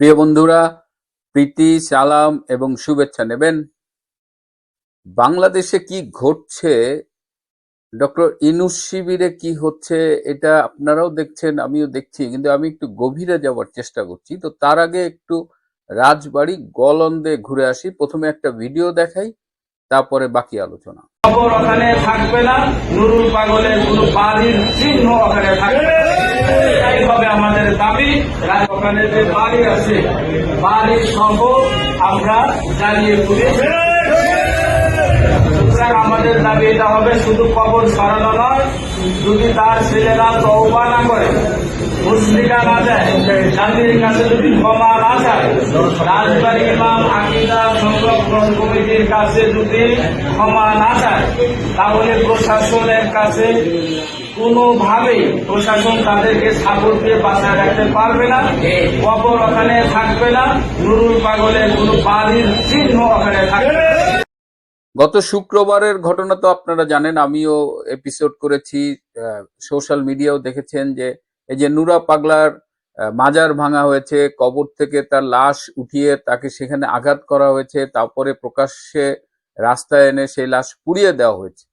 প্রিয় বন্ধুরা, প্রীতি, সালাম এবং শুভেচ্ছা নেবেন। বাংলাদেশে কি ঘটছে? ডক্টর ইনুস শিবিরে কি হচ্ছে এটা আপনারাও দেখছেন, আমিও দেখছি, কিন্তু আমি একটু গভীরে যাওয়ার চেষ্টা করছি। তো তার আগে একটু রাজবাড়ি গলন্দে ঘুরে আসি। প্রথমে একটা ভিডিও দেখাই, তারপরে বাকি আলোচনা। খবর ওখানে থাকবে না। নুরুল পাগলের কোনো বাড়ির চিহ্ন ওখানে থাকবে ওখানে যে বাড়ি আছে সহ আমরা আমাদের দাবি এটা হবে শুধু কবর সরানো নয় যদি তার ছেলেরা তওবা না করে মুসলিকা না দেয় জাতির কাছে যদি ক্ষমা না চায় রাজবাড়ি ইমাম আকিদা সংরক্ষণ কমিটির কাছে যদি ক্ষমা না চায় তাহলে প্রশাসনের কাছে কোনোভাবেই প্রশাসন তাদেরকে সাপোর্ট দিয়ে বাঁচায় রাখতে পারবে না, কবর ওখানে থাকবে না, নুরুল পাগলের কোনো বাড়ির চিহ্ন ওখানে থাকবে গত শুক্রবারের ঘটনা তো আপনারা জানেন, আমিও এপিসোড করেছি সোশ্যাল মিডিয়াও দেখেছেন যে এই যে নুরা পাগলার মাজার ভাঙা হয়েছে, কবর থেকে তার লাশ উঠিয়ে তাকে সেখানে আঘাত করা হয়েছে, তারপরে প্রকাশ্যে রাস্তায় এনে সেই লাশ পুড়িয়ে দেওয়া হয়েছে।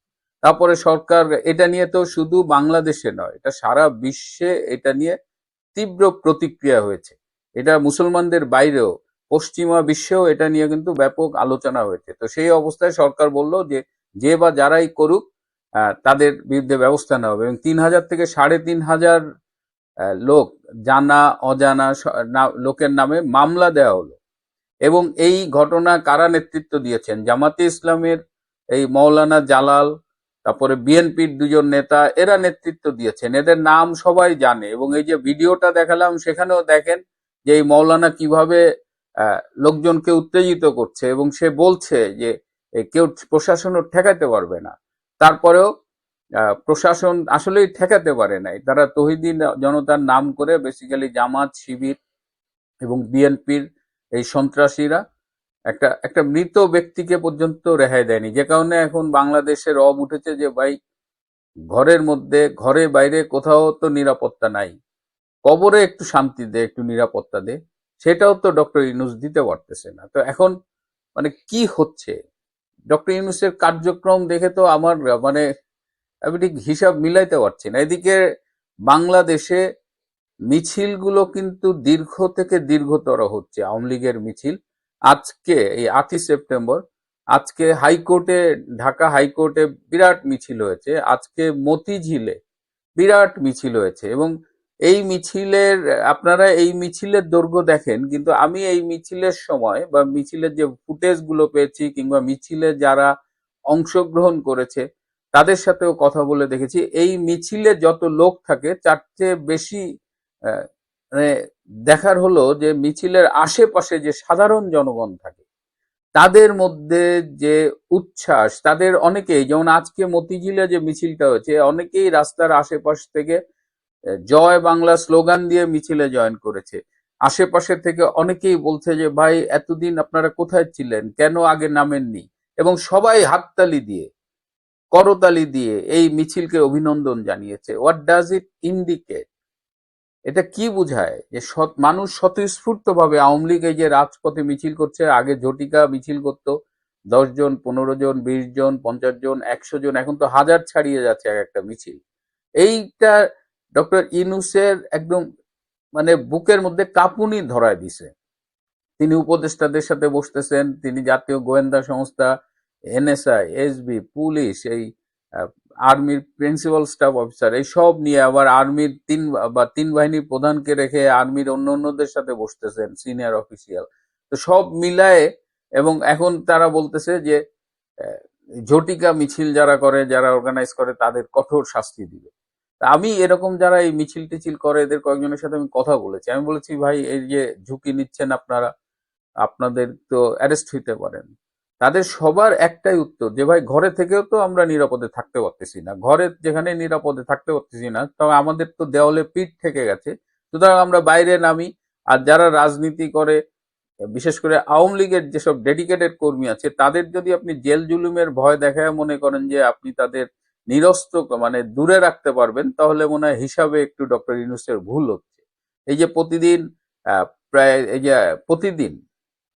তারপরে সরকার, এটা নিয়ে তো শুধু বাংলাদেশে নয়, এটা সারা বিশ্বে এটা নিয়ে তীব্র প্রতিক্রিয়া হয়েছে। এটা মুসলমানদের বাইরেও, পশ্চিমা বিশ্বেও এটা নিয়ে কিন্তু ব্যাপক আলোচনা হয়েছে। তো সেই অবস্থায় সরকার বলল যে যে বা যারাই করুক তাদের বিরুদ্ধে ব্যবস্থা নেওয়া হবে। এবং তিন হাজার থেকে সাড়ে তিন হাজার লোক জানা, অজানা লোকের নামে মামলা দেওয়া হলো। এবং এই ঘটনা কারা নেতৃত্ব দিয়েছেন? জামাতে ইসলামের এই মৌলানা জালাল তারপরে বিএনপির দুজন নেতা, এরা নেতৃত্ব দিয়েছেন, এদের নাম সবাই জানে। এবং এই যে ভিডিওটা দেখালাম, সেখানেও দেখেন যে এই মৌলানা কীভাবে লোকজনকে উত্তেজিত করছে এবং সে বলছে যে কেউ প্রশাসনও ঠেকাতে পারবে না। তারপরেও প্রশাসন আসলেই ঠেকাতে পারে নাই। তারা তহিদিন জনতার নাম করে বেসিক্যালি জামাত, শিবির এবং বিএনপির এই সন্ত্রাসীরা একটা একটা মৃত ব্যক্তিকে পর্যন্ত রেহাই দেয়নি। যে কারণে এখন বাংলাদেশে রব উঠেছে যে, ভাই, ঘরের মধ্যে, ঘরে বাইরে কোথাও তো নিরাপত্তা নাই। কবরে একটু শান্তি দে, একটু নিরাপত্তা দে। সেটাও তো ডক্টর ইউনুস দিতে পারতেছে না। তো এখন মানে কি হচ্ছে? ডক্টর ইউনুসের কার্যক্রম দেখে তো আমার মানে আমি ঠিক হিসাব মিলাইতে পারছি না। এদিকে বাংলাদেশে মিছিলগুলো কিন্তু দীর্ঘ থেকে দীর্ঘতর হচ্ছে। আওয়ামী লীগের মিছিল আজকে, এই আটই সেপ্টেম্বর, আজকে হাইকোর্টে, ঢাকা হাইকোর্টে বিরাট মিছিল হয়েছে। আজকে মতিঝিলে বিরাট মিছিল হয়েছে এবং এই মিছিলের, আপনারা এই মিছিলের দৈর্ঘ্য দেখেন, কিন্তু আমি এই মিছিলের সময় বা মিছিলের যে ফুটেজগুলো পেয়েছি কিংবা মিছিলে যারা অংশগ্রহণ করেছে, তাদের সাথেও কথা বলে দেখেছি। এই মিছিলে যত লোক থাকে চেয়ে বেশি মানে দেখার হলো যে মিছিলের আশেপাশে যে সাধারণ জনগণ থাকে, তাদের মধ্যে যে উচ্ছ্বাস, তাদের অনেকেই, যেমন আজকে মতিঝিলে যে মিছিলটা হয়েছে, অনেকেই রাস্তার আশেপাশ থেকে জয় বাংলা স্লোগান দিয়ে মিছিলে জয়েন করেছে। আশেপাশে থেকে অনেকেই বলছে যে, ভাই, এতদিন আপনারা কোথায় ছিলেন? কেন আগে নামেননি? এবং সবাই হাততালি দিয়ে, করতালি দিয়ে এই মিছিলকে অভিনন্দন জানিয়েছে। হোয়াট ডাজ ইট ইন্ডিকেট এটা কি বোঝায় যে সৎ- মানুষ স্বতঃস্ফূর্ত ভাবে আওয়ামী লীগ এই যে রাজপথে মিছিল করছে, আগে ঝটিকা মিছিল করতো, দশ জন, পনেরো জন, বিশ জন, পঞ্চাশ জন, একশো জন, এখন তো হাজার ছাড়িয়ে যাচ্ছে এক একটা মিছিল। এইটা ডক্টর ইনুসের একদম মানে বুকের মধ্যে কাঁপুনি ধরায় দিছে। তিনি উপদেষ্টাদের সাথে বসতেছেন, তিনি জাতীয় গোয়েন্দা সংস্থা, এনএসআই, এসবি, পুলিশ, এই আর্মির প্রিন্সিপাল, স্টাফ অফিসার, এই সব নিয়ে আবার আর্মির তিন বা তিন বাহিনীর প্রধানকে রেখে আর্মির অন্য অন্যদের সাথে বসতেছেন, সিনিয়র অফিসিয়াল। তো সব মিলায়ে এবং এখন তারা বলতেছে যে ঝটিকা মিছিল যারা করে, যারা অর্গানাইজ করে, তাদের কঠোর শাস্তি দিবে। আমি এরকম যারা এই মিছিল টিছিল করে, এদের কয়েকজনের সাথে আমি কথা বলেছি। আমি বলেছি, ভাই, এই যে ঝুঁকি নিচ্ছেন আপনারা, আপনাদের তো অ্যারেস্ট হইতে পারেন। তাদের সবার একটাই উত্তর যে, ভাই, ঘরে থেকেও তো আমরা নিরাপদে থাকতে পারতেছি না। ঘরে যেখানে নিরাপদে থাকতে পারতেছি না তবে আমাদের তো দেওয়ালে পিঠ থেকে গেছে। সুতরাং আমরা বাইরে নামি আর যারা রাজনীতি করে, বিশেষ করে আওয়ামী লীগের যেসব ডেডিকেটেড কর্মী আছে, তাদের যদি আপনি জেল জুলুমের ভয় দেখায় মনে করেন যে, আপনি তাদের নিরস্ত মানে দূরে রাখতে পারবেন, তাহলে মনে হয় হিসাবে একটু ডক্টর ইউনুসের ভুল হচ্ছে। এই যে প্রতিদিন প্রায়, এই যে প্রতিদিন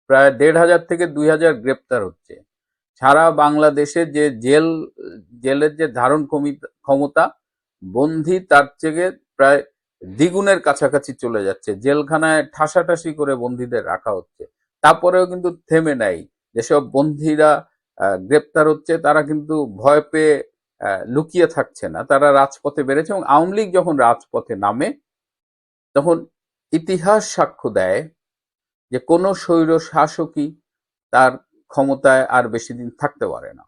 প্রায় দেড় হাজার থেকে দুই হাজার গ্রেপ্তার হচ্ছে। সারা বাংলাদেশে যে জেল, জেলের যে ধারণ ক্ষমি- ক্ষমতা, বন্দি তার থেকে প্রায় দ্বিগুণের কাছাকাছি চলে যাচ্ছে। জেলখানায় ঠাসাঠাসি করে বন্দীদের রাখা হচ্ছে। তারপরেও কিন্তু থেমে নাই। যেসব বন্দীরা গ্রেপ্তার হচ্ছে, তারা কিন্তু ভয় পেয়ে লুকিয়ে থাকছে না। তারা রাজপথে বেড়েছে এবং আওয়ামী লীগ যখন রাজপথে নামে, তখন ইতিহাস সাক্ষ্য দেয় যে কোনো স্বৈর শাসকই তার ক্ষমতায় আর বেশি দিন থাকতে পারে না।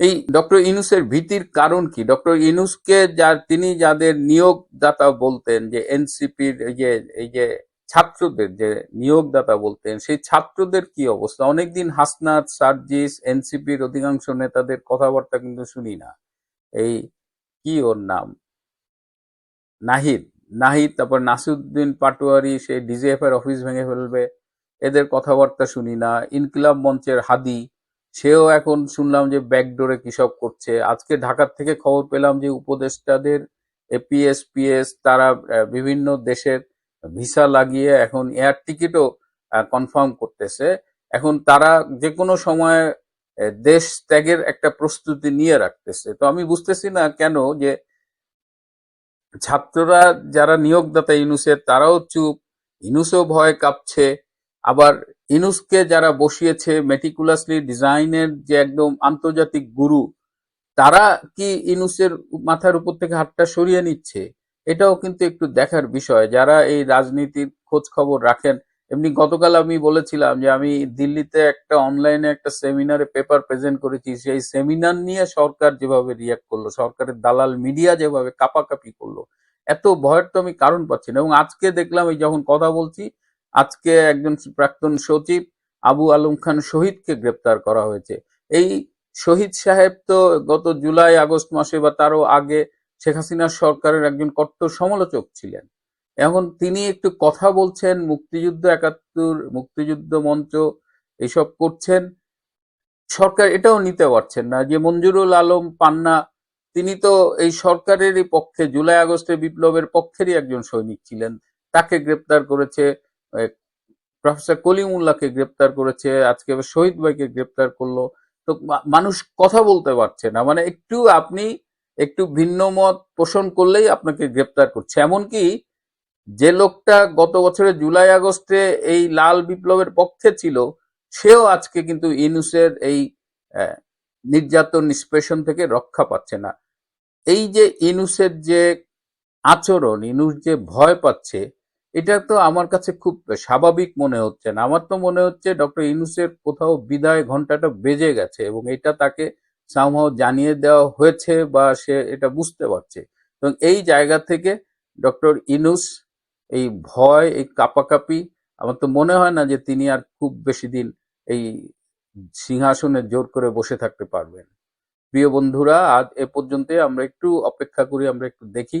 এই ডক্টর ইনুসের ভীতির কারণ কি? ডক্টর ইনুসকে যা, তিনি যাদের নিয়োগদাতা বলতেন, যে এনসিপির এই যে এই যে ছাত্রদের যে নিয়োগদাতা বলতেন, সেই ছাত্রদের কি অবস্থা? অনেকদিন হাসনাত, সার্জিস, এনসিপির অধিকাংশ নেতাদের কথাবার্তা কিন্তু শুনি না। এই কি ওর নাম? নাহিদ। নাহিদ, তারপর নাসিরুদ্দিন পাটোয়ারি, সে ডিজিএফ এর অফিস ভেঙে ফেলবে। এদের কথাবার্তা শুনি না। ইনকিলাব মঞ্চের হাদি, সেও এখন শুনলাম যে ব্যাকডোরে কি সব করছে। আজকে ঢাকার থেকে খবর পেলাম যে উপদেষ্টাদের এপিএস, পিএস তারা বিভিন্ন দেশের ভিসা লাগিয়ে এখন এয়ার টিকিটও কনফার্ম করতেছে। এখন তারা যে কোনো সময় দেশ ত্যাগের একটা প্রস্তুতি নিয়ে রাখতেছে। তো আমি বুঝতেছি না কেন যে ছাত্ররা যারা নিয়োগদাতা ইনুসের তারাও চুপ ইনুসও ভয় কাঁপছে। আবার ইনুসকে যারা বসিয়েছে মেটিকুলাসলি ডিজাইনের যে একদম আন্তর্জাতিক গুরু, তারা কি ইনুসের মাথার উপর থেকে হাতটা সরিয়ে নিচ্ছে? এটাও কিন্তু একটু দেখার বিষয়। যারা এই রাজনীতির খোঁজ খবর রাখেন, এমনি গতকাল আমি বলেছিলাম যে আমি দিল্লিতে একটা অনলাইনে একটা সেমিনারে পেপার প্রেজেন্ট করেছি। সেই সেমিনার নিয়ে সরকার যেভাবে রিয়াক্ট করল, সরকারের দালাল মিডিয়া যেভাবে কাপাকাপি করল, এত ভয়ের তো আমি কারণ পাচ্ছি না। এবং আজকে দেখলাম এই যখন কথা বলছি আজকে একজন প্রাক্তন সচিব আবু আলম খান শহীদকে গ্রেপ্তার করা হয়েছে। এই শহীদ সাহেব তো গত জুলাই, আগস্ট মাসে বা তারও আগে শেখ হাসিনার সরকারের একজন কট্টর সমালোচক ছিলেন। এখন তিনি একটু কথা বলছেন, মুক্তিযুদ্ধ একাত্তর, মুক্তিযুদ্ধ মঞ্চ এসব করছেন। সরকার এটাও নিতে পারছেন না। যে মঞ্জুরুল আলম পান্না, তিনি তো এই সরকারেরই পক্ষে, জুলাই, আগস্টে বিপ্লবের পক্ষেরই একজন সৈনিক ছিলেন। তাকে গ্রেপ্তার করেছে প্রফেসর কলিমুল্লাহকে গ্রেপ্তার করেছে, আজকে শহীদ ভাইকে গ্রেপ্তার করল। তো মানুষ কথা বলতে পারছে না। মানে একটু আপনি একটু ভিন্ন মত পোষণ করলেই আপনাকে গ্রেপ্তার করছে। এমনকি যে লোকটা গত বছরের জুলাই আগস্টে এই লাল বিপ্লবের পক্ষে ছিল, সেও আজকে কিন্তু ইনুসের এই নির্যাতন নিষ্পেষণ থেকে রক্ষা পাচ্ছে না। এই যে ইনুসের যে আচরণ ইনুস যে ভয় পাচ্ছে এটা তো আমার কাছে খুব স্বাভাবিক মনে হচ্ছে না। আমার তো মনে হচ্ছে ডক্টর ইনুসের কোথাও বিদায় ঘন্টাটা বেজে গেছে এবং এটা তাকে সামহাও জানিয়ে দেওয়া হয়েছে বা সে এটা বুঝতে পারছে। এবং এই জায়গা থেকে ডক্টর ইনুস এই ভয়, এই কাপাকাপি, আমার তো মনে হয় না যে তিনি আর খুব বেশি দিন এই সিংহাসনে জোর করে বসে থাকতে পারবেন। প্রিয় বন্ধুরা, আজ এ পর্যন্ত আমরা একটু অপেক্ষা করি, আমরা একটু দেখি